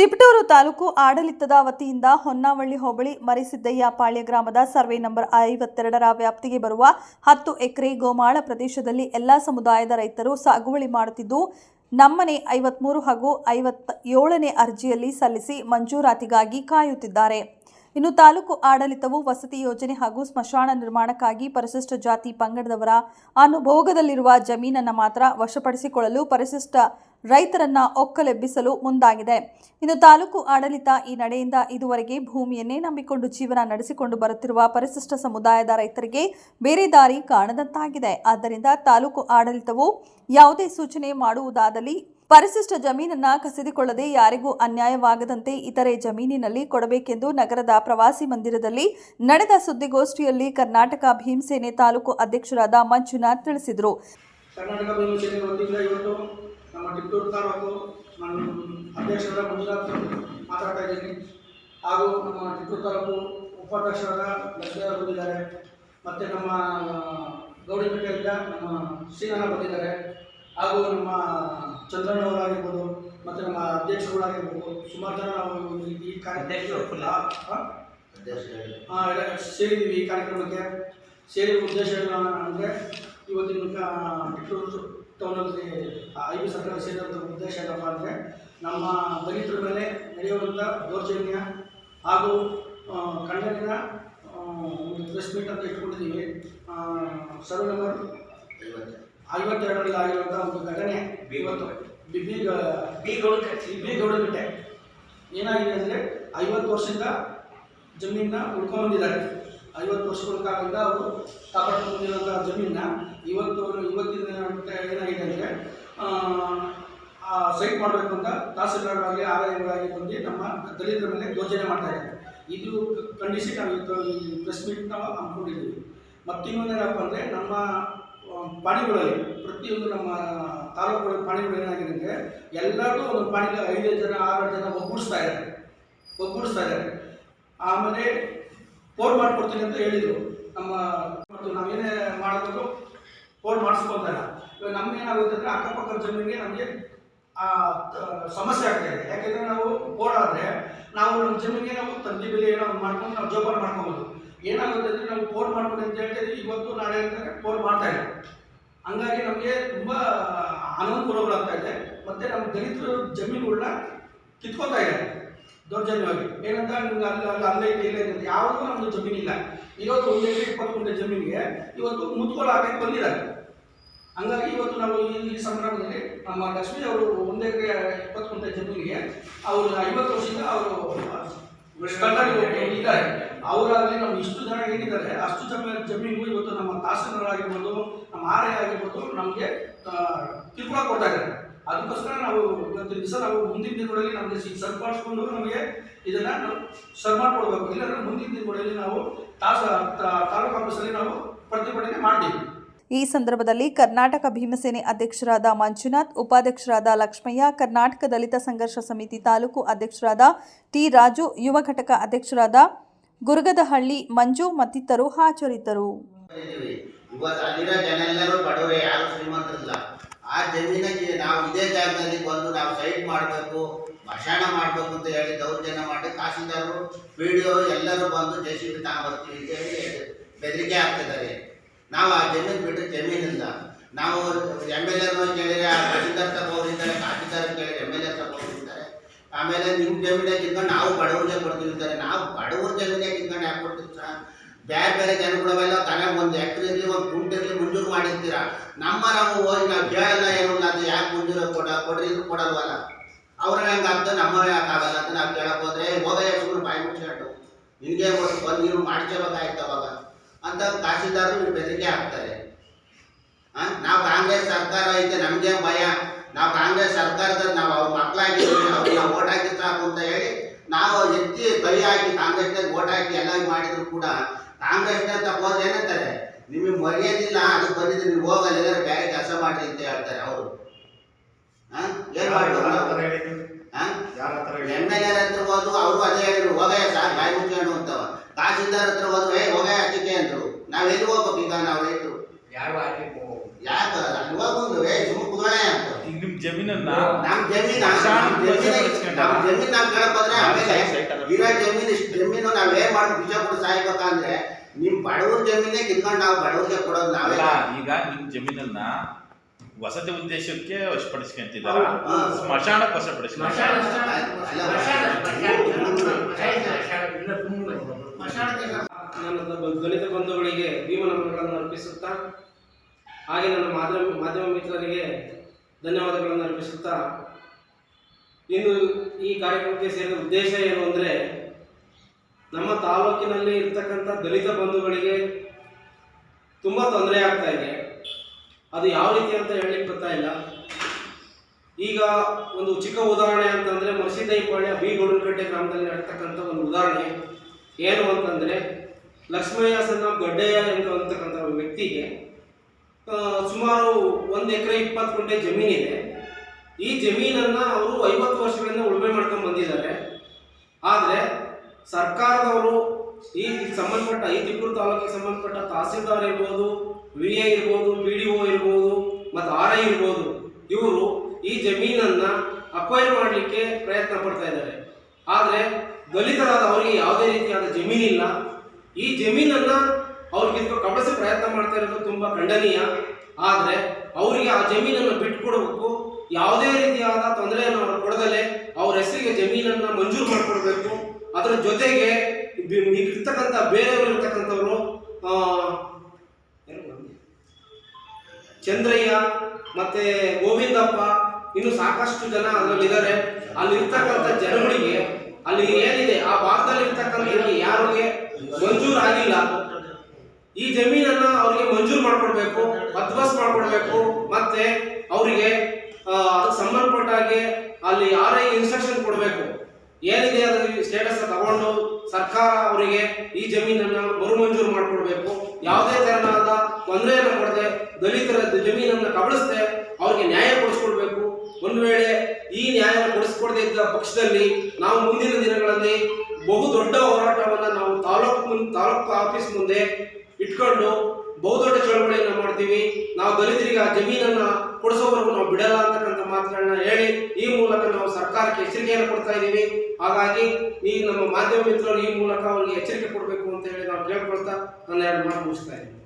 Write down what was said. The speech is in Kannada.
ತಿಪಟೂರು ತಾಲೂಕು ಆಡಳಿತದ ವತಿಯಿಂದ ಹೊನ್ನಾವಳ್ಳಿ ಹೋಬಳಿ ಮರಿಸಿದ್ದಯ್ಯ ಪಾಳ್ಯ ಗ್ರಾಮದ ಸರ್ವೆ ನಂಬರ್ ಐವತ್ತೆರಡರ ವ್ಯಾಪ್ತಿಗೆ ಬರುವ ಹತ್ತು ಎಕರೆ ಗೋಮಾಳ ಪ್ರದೇಶದಲ್ಲಿ ಎಲ್ಲ ಸಮುದಾಯದ ರೈತರು ಸಾಗುವಳಿ ಮಾಡುತ್ತಿದ್ದು, ನಮ್ಮನೆ ಐವತ್ಮೂರು ಹಾಗೂ ಐವತ್ತ ಏಳನೇ ಅರ್ಜಿಯಲ್ಲಿ ಸಲ್ಲಿಸಿ ಮಂಜೂರಾತಿಗಾಗಿ ಕಾಯುತ್ತಿದ್ದಾರೆ. ಇನ್ನು ತಾಲೂಕು ಆಡಳಿತವು ವಸತಿ ಯೋಜನೆ ಹಾಗೂ ಸ್ಮಶಾನ ನಿರ್ಮಾಣಕ್ಕಾಗಿ ಪರಿಶಿಷ್ಟ ಜಾತಿ ಪಂಗಡದವರ ಅನುಭೋಗದಲ್ಲಿರುವ ಜಮೀನನ್ನು ಮಾತ್ರ ವಶಪಡಿಸಿಕೊಳ್ಳಲು ಪರಿಶಿಷ್ಟ ರೈತರನ್ನ ಒಕ್ಕಲೆಬ್ಬಿಸಲು ಮುಂದಾಗಿದೆ. ಇನ್ನು ತಾಲೂಕು ಆಡಳಿತ ಈ ನಡೆಯಿಂದ ಇದುವರೆಗೆ ಭೂಮಿಯನ್ನೇ ನಂಬಿಕೊಂಡು ಜೀವನ ನಡೆಸಿಕೊಂಡು ಬರುತ್ತಿರುವ ಪರಿಶಿಷ್ಟ ಸಮುದಾಯದ ರೈತರಿಗೆ ಬೇರೆ ದಾರಿ ಕಾಣದಂತಾಗಿದೆ. ಆದ್ದರಿಂದ ತಾಲೂಕು ಆಡಳಿತವು ಯಾವುದೇ ಸೂಚನೆ ಮಾಡುವುದಾದಲ್ಲಿ ಪರಿಶಿಷ್ಟ ಜಮೀನನ್ನ ಕಸಿದುಕೊಳ್ಳದೆ ಯಾರಿಗೂ ಅನ್ಯಾಯವಾಗದಂತೆ ಇತರೆ ಜಮೀನಿನಲ್ಲಿ ಕೊಡಬೇಕೆಂದು ನಗರದ ಪ್ರವಾಸಿ ಮಂದಿರದಲ್ಲಿ ನಡೆದ ಸುದ್ದಿಗೋಷ್ಠಿಯಲ್ಲಿ ಕರ್ನಾಟಕ ಭೀಮಸೇನೆ ತಾಲೂಕು ಅಧ್ಯಕ್ಷರಾದ ಮಂಜುನಾಥ್ ತಿಳಿಸಿದರು. ಕರ್ನಾಟಕ ಭೀಮಸೇನೆ ಇವತ್ತು ನಮ್ಮ ಟಿಪ್ಪೂರು ನಮ್ಮ ಉಪಾಧ್ಯಕ್ಷರಾದ ಲಕ್ಷ್ಮೀ ಬಂದಿದ್ದಾರೆ. ಮತ್ತು ನಮ್ಮ ಗೌಡಿಪೇಟೆಯಿಂದ ನಮ್ಮ ಶ್ರೀನಾಥ ಬಂದಿದ್ದಾರೆ. ಹಾಗೂ ನಮ್ಮ ಚಂದ್ರಣ್ಣವರಾಗಿರ್ಬೋದು ಮತ್ತು ನಮ್ಮ ಅಧ್ಯಕ್ಷರುಗಳಾಗಿರ್ಬೋದು ಸುಮಾರು ಜನ ನಾವು ಈ- ಕಾರ್ಯಕ್ರಮ ಸೇರಿದ್ದೀವಿ ಈ ಕಾರ್ಯಕ್ರಮಕ್ಕೆ. ಸೇರಿದ ಉದ್ದೇಶ ಅಂದರೆ ಇವತ್ತಿನ ಟಿಪ್ಪೂರು ಟೌನಲ್ಲಿ ಐ ಬಿ ಸರ್ಕಾರ ಸೇರಿದಂಥ ಉದ್ದೇಶ ಏನಪ್ಪ ಅಂದರೆ ನಮ್ಮ ದಲಿತರ ಮೇಲೆ ನಡೆಯುವಂಥ ದೌರ್ಜನ್ಯ ಹಾಗೂ ಆ, ಒಂದು ಪ್ರೆಸ್ ಮೀಟ್ ಅಂತ ಇಟ್ಕೊಂಡಿದ್ದೀವಿ. ಸರ್ವೆ ನಂಬರ್ ಐವತ್ತೆರಡರಲ್ಲಿ ಆಗಿರುವಂಥ ಒಂದು ಘಟನೆ. ಇವತ್ತು ಬಿ ಬಿ ಬಿ ಏನಾಗಿದೆ ಅಂದರೆ ಐವತ್ತು ವರ್ಷದಿಂದ ಜಮೀನನ್ನ ಉಳ್ಕೊಂಡ್ಬಂದಿದ್ದಾರೆ ಐವತ್ತು ವರ್ಷಗಳ ಕಾಲದಿಂದ ಅವರು ಕಾಪಾಡ್ಕೊಂಡು ಜಮೀನ ಜಮೀನನ್ನ ಇವತ್ತು ಇವತ್ತಿನ ಏನಾಗಿದೆ ಅಂದರೆ ಆ ಸೈಟ್ ಮಾಡಬೇಕು ಅಂತ ತಹಸೀಲ್ದಾರರಾಗಿ ಆದಾಯಗಳಾಗಿ ಬಂದು ನಮ್ಮ ದಲಿತರ ಮೇಲೆ ಯೋಜನೆ ಮಾಡ್ತಾ ಇದ್ದಾರೆ. ಇದು ಖಂಡಿಸಿ ನಾವು ಇವತ್ತು ಪ್ರೆಸ್ ಮೀಟ್ ನಾವು ಹಮ್ಮಿಕೊಂಡಿದ್ದೀವಿ ಮತ್ತಿನ್ನೊಂದೇನಪ್ಪ ಅಂದರೆ ನಮ್ಮ ಪಾಣಿಗಳಲ್ಲಿ ಪ್ರತಿಯೊಂದು ನಮ್ಮ ತಾಲೂಕುಗಳ ಪಾಣಿಗಳು ಏನಾಗಿದೆ ಅಂದರೆ ಎಲ್ಲರೂ ಒಂದು ಪಾಣಿಗೆ ಐದು ಜನ ಆರು ಜನ ಒಗ್ಗೂಡಿಸ್ತಾ ಇದ್ದಾರೆ. ಒಗ್ಗೂಡಿಸ್ತಾ ಇದ್ದಾರೆ. ಆಮೇಲೆ ಫೋನ್ ಮಾಡಿಕೊಡ್ತೀನಿ ಅಂತ ಹೇಳಿದರು. ನಮ್ಮ ಮತ್ತು ನಾವೇನೇ ಮಾಡಬೇಕು ಫೋನ್ ಮಾಡಿಸ್ಕೊತಾರೆ ಇವಾಗ ನಮ್ಗೆ ಏನಾಗುತ್ತೆ ಅಂದರೆ ಅಕ್ಕಪಕ್ಕದ ಜಮೀನಿಗೆ ನಮಗೆ ಆ, ಸಮಸ್ಯೆ ಆಗ್ತಾ ಇದೆ. ಯಾಕೆಂದರೆ ನಾವು ಫೋನ್ ಆದರೆ ನಾವು ನಮ್ಮ ಜಮೀನಿಗೆ ನಾವು ತಂದಿ ಬೆಲೆ ಏನೋ ಮಾಡ್ಕೊಂಡು ನಾವು ಜೋಪಾನ ಮಾಡ್ಕೊಬೋದು. ಏನಾಗುತ್ತೆ ಅಂದರೆ ನಾವು ಫೋನ್ ಮಾಡ್ಬೋದು ಅಂತ ಹೇಳ್ತೀವಿ ಇವತ್ತು, ನಾಳೆ ಅಂತಾರೆ ಫೋನ್ ಮಾಡ್ತಾ ಇದೆ. ಹಂಗಾಗಿ ನಮಗೆ ತುಂಬ ಅನಾನುಕೂಲಗಳಾಗ್ತಾ ಇದೆ. ಮತ್ತು ನಮ್ಮ ದಲಿತರು ಜಮೀನುಗಳನ್ನ ಕಿತ್ಕೋತಾ ಇದೆ ದೌರ್ಜನ್ಯವಾಗಿ. ಏನಂತ ನಿಮ್ಗೆ ಅಲ್ಲಿ ಅಲ್ಲಿ ಅಲ್ಲೇ ಇದೆ ಇಲ್ಲೇ ಇದೆ ಯಾವುದೂ ನಮ್ಮದು ಜಮೀನಿಲ್ಲ. ಇವತ್ತು ಒಂದು ಎಕರೆ ಇಪ್ಪತ್ತು ಗುಂಟೆ ಜಮೀನಿಗೆ ಇವತ್ತು ಮುತ್ಕೋಲು ಹಾಕಿ ಬಂದಿದ್ದಾರೆ. ಹಂಗಾಗಿ ಇವತ್ತು ನಾವು ಈ ಈ ಸಂದರ್ಭದಲ್ಲಿ ನಮ್ಮ ಲಕ್ಷ್ಮಿ ಅವರು ಒಂದು ಎಕರೆ ಇಪ್ಪತ್ತು ಗುಂಟೆ ಜಮೀನಿಗೆ ಅವರು ಐವತ್ತು ವರ್ಷದಿಂದ ಅವರು ಅವರಾಗಲಿ ನಮ್ಮ ಇಷ್ಟು ಜನ ಏನಿದ್ದಾರೆ ಅಷ್ಟು ಜನ ಜಮೀನು ಇವತ್ತು ನಮ್ಮ ತಾಸನರಾಗಿರ್ಬೋದು, ನಮ್ಮ ಆರ್ ಆಗಿರ್ಬೋದು ನಮಗೆ ಕಿರುಕುಳ ಕೊಡ್ತಾ ಇದ್ದಾರೆ. ಅದಕ್ಕೋಸ್ಕರ ನಾವು ಇವತ್ತು ದಿವಸ ನಾವು ಮುಂದಿನ ದಿನಗಳಲ್ಲಿ ನಮಗೆ ಸರಿಪಡಿಸ್ಕೊಂಡು ನಮಗೆ ಇದನ್ನ ನಾವು ಸರಿ ಮಾಡ್ಕೊಡ್ಬೇಕು ಇಲ್ಲಾಂದ್ರೆ ಮುಂದಿನ ದಿನಗಳಲ್ಲಿ ನಾವು ತಾಸ ತಾಲೂಕು ಆಫೀಸಲ್ಲಿ ನಾವು ಪ್ರತಿಭಟನೆ ಮಾಡ್ತೀವಿ. ಈ ಸಂದರ್ಭದಲ್ಲಿ ಕರ್ನಾಟಕ ಭೀಮಸೇನೆ ಅಧ್ಯಕ್ಷರಾದ ಮಂಜುನಾಥ್, ಉಪಾಧ್ಯಕ್ಷರಾದ ಲಕ್ಷ್ಮಯ್ಯ, ಕರ್ನಾಟಕ ದಲಿತ ಸಂಘರ್ಷ ಸಮಿತಿ ತಾಲೂಕು ಅಧ್ಯಕ್ಷರಾದ ಟಿ ರಾಜು, ಯುವ ಘಟಕ ಅಧ್ಯಕ್ಷರಾದ ಗುರುಗದಹಳ್ಳಿ ಮಂಜು ಮತ್ತಿತರರು ಹಾಜರಿದ್ದರು. ಆ ಜಮೀನಿಗೆ ನಾವು ಇದೇ ಜಾಗದಲ್ಲಿ ಬಂದು ನಾವು ಸೈಟ್ ಮಾಡಬೇಕು, ಭಾಷಣ ಮಾಡಬೇಕು ಅಂತ ಹೇಳಿ ದೌರ್ಜನ್ಯ ಮಾಡಿ ತಹಸೀಲ್ದಾರರು ಪಿ ಡಿ ಎಲ್ಲರೂ ಬಂದು ಜೆ ಸಿ ಬಿ ತಗೊಂಡ್ಬರ್ತೀವಿ ಅಂತ ಹೇಳಿ ಬೆದರಿಕೆ ಆಗ್ತಿದ್ದಾರೆ ನಾವು ಆ ಜಮೀನು ಬಿಟ್ಟು ಜಮೀನಿಲ್ಲ ನಾವು ಎಂ ಎಲ್ ಎನೂ ಕೇಳಿದ್ರೆ, ಆ ತಹಸೀಲ್ದಾರ್ ತಗ ಹೋಗಿದ್ದಾರೆ ತಹಸೀಲ್ದಾರ್ ಕೇಳಿದ್ರೆ ಎಂ ಎಲ್ ಎ ತಗೋದಿದ್ದಾರೆ ಆಮೇಲೆ ನಿಮ್ಮ ಜಮೀನೇ ಕಿತ್ಕೊಂಡು ನಾವು ಬಡವ್ರಿಗೆ ಕೊಡ್ತಿರ್ತಾರೆ. ನಾವು ಬಡವ್ರ ಜಮೀನೇ ಕಿತ್ಕೊಂಡು ಯಾಕೆ ಕೊಡ್ತೀವಿ ಸರ್ ಬೇರೆ ಬೇರೆ ಜನಗಳವೆಲ್ಲ ತಲೆ ಒಂದು ಎಕ್ರೆ ಇರಲಿ, ಒಂದು ಗುಂಟೆ ಇರಲಿ ಮಂಜೂರು ಮಾಡಿರ್ತೀರ? ನಮ್ಮ ನಾವು ಹೋಗಿ ನಾವು ಕೇಳಲ್ಲ ಏನು ಅದು ಯಾಕೆ ಮಂಜೂರು ಕೊಡ, ಕೊಡ್ರಿ, ಇದು ಕೊಡಲ್ವಲ್ಲ? ಅವ್ರ ಹೆಂಗೆ ಆಗ್ತದೆ ನಮ್ಮ ಯಾಕೆ ಆಗಲ್ಲ ಅಂತ ನಾವು ಕೇಳಕ್ಕೆ ಹೋದ್ರೆ ಹೋಗಯ್ಯ ಎಷ್ಟು ಬಾಯಿ ಮುಚ್ಚಿಟ್ಟು ನಿನಗೆ ಬಂದು ನೀವು ಮಾಡ್ಕೋಬೇಕಾಯ್ತು ಅವಾಗ. ಅಂತ ತಹಸೀಲ್ದಾರರು ಬೆದರಿಕೆ ಹಾಕ್ತಾರೆ? ನಾವು ಕಾಂಗ್ರೆಸ್ ಸರ್ಕಾರ ಐತೆ ನಮಗೆ ಭಯ? ನಾವು ಕಾಂಗ್ರೆಸ್ ಸರ್ಕಾರದಲ್ಲಿ ನಾವು ಅವ್ರ ಮಕ್ಕಳಾಗಿದ್ದೀವಿ ನಾವು ಓಟ್ ಹಾಕಿ ಸಾಕು ಅಂತ ಹೇಳಿ ನಾವು ಎತ್ತಿ ಕೈ ಹಾಕಿ ಕಾಂಗ್ರೆಸ್ನಾಗ ಓಟ್ ಹಾಕಿ ಎಲ್ಲ ಮಾಡಿದ್ರು ಕೂಡ ಕಾಂಗ್ರೆಸ್ನ ತಪ್ಪೋದು ಏನಂತಾರೆ? ನಿಮಗೆ ಮರ್ಯಾದಿಲ್ಲ ಅದಕ್ಕೆ ಬಂದಿದ್ದು ನೀವು ಹೋಗಲ್ಲ ಎಲ್ಲರೂ ಬೇರೆ ಕೆಲಸ ಮಾಡಿ ಅಂತ ಹೇಳ್ತಾರೆ ಅವರು. ಏನ್ ಮಾಡ್ಬೇಕು ಎಂ ಎಲ್ ಎರ್ ಹತ್ರ ಹೋದ್ರು ಅವರು ಅದೇ ಹೇಳಿದ್ರು ಹೋಗಯ್ಯ ಸಾರ್ ಬಾಯಿ ಮುಚ್ಕೊಂಡು ಅಂತವ. ತಹಸೀಲ್ದಾರ್ ಹತ್ರ ಹೋದ್ರೆ ಏ ಹೋಗಯ್ಯ ಹಚ್ಚಿಕೆ ಅಂದ್ರು. ನಾವ್ ಎಲ್ಲಿ ಹೋಗ್ಬೇಕು? ಈಗ ನಾವು ರೈತರು. ಯಾರು ಯಾಕೆ? ಅಲ್ಲಿ ಹೋಗ್ಬಂದು. ಏ ಸುಮ್ಮ ಕುದೋಣ ಅಂತ. ಈಗ ನಿಮ್ ಜಮೀನನ್ನ ನಮ್ ಜಮೀನ್ ನಮ್ ನಾವ್ ಕೇಳಕ್ ಹೋದ್ರೆ ಆಮೇಲೆ ಸೈಟ್- ಸೈಟ್ ಅಲ್ಲ. ಇರೋ ಜಮೀನ್ ಇಷ್ಟು ಜಮೀನು ನಾವ್ ಏನ್ ಮಾಡಿ ಬಿಜ ಕೊಟ್ಟು ಸಾಯ್ಬೇಕಂದ್ರೆ ನಿಮ್ ಬಡವ್ರ ಜಮೀನೇ ಕಿತ್ಕೊಂಡು ನಾವು ಬಡವ್ರಿಗೆ ಕೊಡೋದು ನಾವೇ ಅಲ್ಲ ಈಗ ನಿಮ್ ಜಮೀನನ್ನ ವಸತಿ ಉದ್ದೇಶಕ್ಕೆ ವಶಪಡಿಸ್ಕೊಂತಿದ್ದಾರೆ. ಸ್ಮಶಾನಕ್ಕೆ ವಶಪಡಿಸ್ಕೊಂತ ನನ್ನ ದಲಿತ ಬಂಧುಗಳಿಗೆ ಭೀಮ ನಮನಗಳನ್ನು ಅರ್ಪಿಸುತ್ತಾ, ಹಾಗೆ ನನ್ನ ಮಾಧ್ಯಮ ಮಾಧ್ಯಮ ಮಿತ್ರರಿಗೆ ಧನ್ಯವಾದಗಳನ್ನು ಅರ್ಪಿಸುತ್ತಾ, ಇಂದು ಈ ಕಾರ್ಯಕ್ರಮಕ್ಕೆ ಸೇರಿದ ಉದ್ದೇಶ ಏನು ಅಂದರೆ, ನಮ್ಮ ತಾಲೂಕಿನಲ್ಲಿ ಇರ್ತಕ್ಕಂಥ ದಲಿತ ಬಂಧುಗಳಿಗೆ ತುಂಬ ತೊಂದರೆ ಆಗ್ತಾ ಇದೆ. ಅದು ಯಾವ ರೀತಿ ಅಂತ ಹೇಳಲಿಕ್ಕೆ ಬರ್ತಾ ಇಲ್ಲ. ಈಗ ಒಂದು ಚಿಕ್ಕ ಉದಾಹರಣೆ ಅಂತಂದರೆ ಮರ್ಸಿದ್ದೈಪಾಳ್ಯ ಬಿ ಗೌಡನಕಟ್ಟೆ ಗ್ರಾಮದಲ್ಲಿ ನಡ್ತಕ್ಕಂಥ ಒಂದು ಉದಾಹರಣೆ. ಏನು ಅಂತಂದರೆ ಲಕ್ಷ್ಮಯ್ಯ ಸಣ್ಣ ಅಂತ ಅಂತಕ್ಕಂಥ ವ್ಯಕ್ತಿಗೆ ಸುಮಾರು ಒಂದು ಎಕರೆ ಇಪ್ಪತ್ತು ಗುಂಟೆ ಜಮೀನಿದೆ ಈ ಜಮೀನನ್ನು ಅವರು ಐವತ್ತು ವರ್ಷಗಳಿಂದ ಉಳುಮೆ ಮಾಡ್ಕೊಂಡು ಬಂದಿದ್ದಾರೆ. ಆದರೆ ಸರ್ಕಾರದವರು ಈ ಸಂಬಂಧಪಟ್ಟ, ಈ ತಾಲೂಕಿಗೆ ಸಂಬಂಧಪಟ್ಟ ತಹಸೀಲ್ದಾರ್ ಇರ್ಬೋದು ವಿ ಎ ಇರ್ಬೋದು ಪಿ ಡಿ ಒ ಇರ್ಬೋದು, ಮತ್ತು ಆರ್ ಐ ಇರ್ಬೋದು, ಇವರು ಈ ಜಮೀನನ್ನು ಅಕ್ವೈರ್ ಮಾಡಲಿಕ್ಕೆ ಪ್ರಯತ್ನ ಪಡ್ತಾ ಇದ್ದಾರೆ. ಆದರೆ ದಲಿತರಾದ ಅವರಿಗೆ ಯಾವುದೇ ರೀತಿಯಾದ ಜಮೀನಿಲ್ಲ. ಈ ಜಮೀನನ್ನ ಅವ್ರಿಗೆ ಕಬಳಿಸಿ ಪ್ರಯತ್ನ ಮಾಡ್ತಾ ಇರೋದು ತುಂಬಾ ಖಂಡನೀಯ. ಆದರೆ ಅವರಿಗೆ ಆ ಜಮೀನನ್ನು ಬಿಟ್ಕೊಡ್ಬೇಕು. ಯಾವುದೇ ರೀತಿಯಾದ ತೊಂದರೆಯನ್ನು ಅವರು ಕೊಡದಲೆ ಅವ್ರ ಹೆಸರಿಗೆ ಜಮೀನನ್ನ ಮಂಜೂರು ಮಾಡಿಕೊಡ್ಬೇಕು. ಅದರ ಜೊತೆಗೆ ಇರ್ತಕ್ಕಂಥ ಬೇರೆಯವರು ಇರ್ತಕ್ಕಂಥವ್ರು ಚಂದ್ರಯ್ಯ ಮತ್ತೆ ಗೋವಿಂದಪ್ಪ ಇನ್ನು ಸಾಕಷ್ಟು ಜನ ಅದರಲ್ಲಿದ್ದಾರೆ. ಅಲ್ಲಿ ಇರ್ತಕ್ಕಂಥ ಜನಗಳಿಗೆ ಅಲ್ಲಿ ಏನಿದೆ, ಆ ಭಾಗದಲ್ಲಿ ಇರ್ತಕ್ಕಂಥ ಯಾರಿಗೆ ಮಂಜೂರು ಆಗಿಲ್ಲ. ಈ ಜಮೀನನ್ನ ಅವರಿಗೆ ಮಂಜೂರು ಮಾಡ್ಕೊಡ್ಬೇಕು ಹದ್ಬಸ್ ಮಾಡ್ಕೊಡ್ಬೇಕು, ಮತ್ತೆ ಅವರಿಗೆ ಅದಕ್ಕೆ ಸಂಬಂಧಪಟ್ಟ ಹಾಗೆ ಅಲ್ಲಿ ಯಾರೇ ಇನ್ಸ್ಟ್ರಕ್ಷನ್ ಕೊಡಬೇಕು. ಏನಿದೆ ಅದ್ರ ಸ್ಟೇಟಸ್ ತಗೊಂಡು ಸರ್ಕಾರ ಅವರಿಗೆ ಈ ಜಮೀನನ್ನ ಮರು ಮಂಜೂರು ಮಾಡ್ಕೊಡ್ಬೇಕು. ಯಾವುದೇ ತರನಾದ ತೊಂದರೆಯನ್ನು ಕೊಡದೆ ದಲಿತರ ಜಮೀನನ್ನ ಕಬಳಿಸದೆ ಅವ್ರಿಗೆ ನ್ಯಾಯ ಕೊಡಿಸ್ಕೊಡ್ಬೇಕು. ಒಂದು ವೇಳೆ ಈ ನ್ಯಾಯ ಕೊಡಿಸ್ಕೊಡದೇ ಇದ್ದ ಪಕ್ಷದಲ್ಲಿ ನಾವು ಮುಂದಿನ ದಿನಗಳಲ್ಲಿ ಬಹು ದೊಡ್ಡ ಹೋರಾಟವನ್ನ ನಾವು ತಾಲೂಕು ಆಫೀಸ್ ಮುಂದೆ ಇಟ್ಕೊಂಡು ಬಹುದೊಡ್ಡ ಚಳವಳಿಯನ್ನ ಮಾಡ್ತೀವಿ. ನಾವು ದಲಿತರಿಗೆ ಆ ಜಮೀನನ್ನ ಕೊಡಿಸೋವರೆಗೂ ನಾವು ಬಿಡಲ್ಲ ಅಂತಕ್ಕಂಥ ಮಾತುಗಳನ್ನ ಹೇಳಿ ಈ ಮೂಲಕ ನಾವು ಸರ್ಕಾರಕ್ಕೆ ಎಚ್ಚರಿಕೆಯನ್ನು ಕೊಡ್ತಾ ಇದ್ದೀವಿ ಹಾಗಾಗಿ ಈ ನಮ್ಮ ಮಾಧ್ಯಮ ಮಿತ್ರರು ಈ ಮೂಲಕ ಅವರಿಗೆ ಎಚ್ಚರಿಕೆ ಕೊಡಬೇಕು ಅಂತ ಹೇಳಿ ನಾವು ಕೇಳ್ಕೊಳ್ತಾ ನನ್ನ ಎರಡು ಮಾತು ಮುಗಿಸ್ತಾ ಇದ್ದೀನಿ.